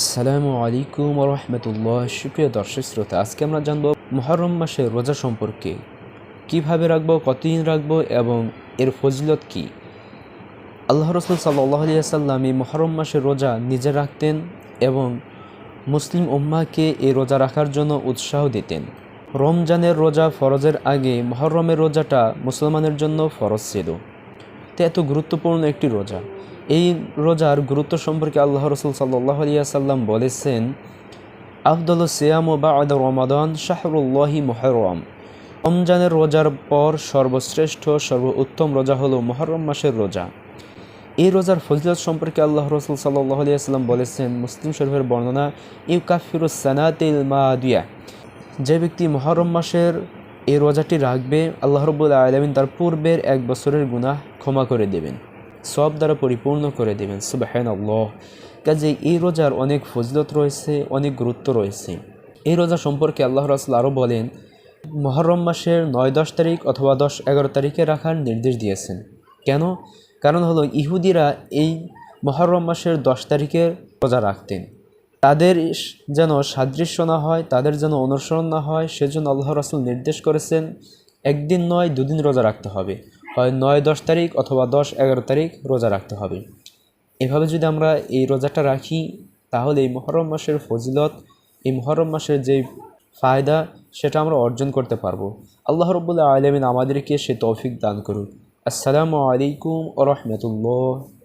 আসসালামু আলাইকুম রহমতুল্লাহ। সুপ্রিয় দর্শক, শ্রোতা, আজকে আমরা জানব মহরম মাসের রোজা সম্পর্কে। কীভাবে রাখব, কতদিন রাখব এবং এর ফজিলত কি? আল্লাহ রসুল সাল্লাহ আলিয়াল্লাম এই মহরম মাসের রোজা নিজে রাখতেন এবং মুসলিম উম্মাকে এই রোজা রাখার জন্য উৎসাহ দিতেন। রমজানের রোজা ফরজের আগে মহরমের রোজাটা মুসলমানের জন্য ফরজ ছিল। তো এত গুরুত্বপূর্ণ একটি রোজা। এই রোজার গুরুত্ব সম্পর্কে আল্লাহ রসুল সাল্লাহ আলিয়াল্লাম বলেছেন, আফদল সিয়াম বা আদ রমাদান শাহরুল্লাহি মহরম রমজানের রোজার পর সর্বশ্রেষ্ঠ সর্ব উত্তম রোজা হলো মহরম মাসের রোজা। এই রোজার ফজিলত সম্পর্কে আল্লাহ রসুল সাল্লাহ আলিয়াল্লাম বলেছেন, মুসলিম শরীফের বর্ণনা ইউ সানাতিল মাদিয়া। যে ব্যক্তি মহরম মাসের এই রোজাটি রাখবে, আল্লাহ রবুল্লা আলমিন তার পূর্বের এক বছরের গুনাহ ক্ষমা করে দেবেন সব দ্বারা পরিপূর্ণ করে দেবেন সুবাহান আল্লাহ কাজে এই রোজার অনেক ফজলত রয়েছে, অনেক গুরুত্ব রয়েছে। এই রোজা সম্পর্কে আল্লাহ রাসুল আরও বলেন মহরম মাসের নয় দশ তারিখ অথবা দশ এগারো তারিখে রাখার নির্দেশ দিয়েছেন। কেন? কারণ হলো ইহুদিরা এই মহরম মাসের দশ তারিখের রোজা রাখতেন। তাদের যেন সাদৃশ্য না হয়, তাদের যেন অনুসরণ না হয়, সেজন্য আল্লাহ রাসুল নির্দেশ করেছেন, একদিন নয়, দুদিন রোজা রাখতে হবে। হয় নয়, দশ তারিখ অথবা দশ, এগারো তারিখ রোজা রাখতে হবে। এভাবে যদি আমরা এই রোজাটা রাখি, তাহলে এই মহরম মাসের ফজিলত, এই মহরম মাসের যে ফায়দা, সেটা আমরা অর্জন করতে পারব। আল্লাহ রবুল্লা আলমিন আমাদেরকে সে তৌফিক দান করুক। আসসালামু আলাইকুম ও রহমতুল্লাহ।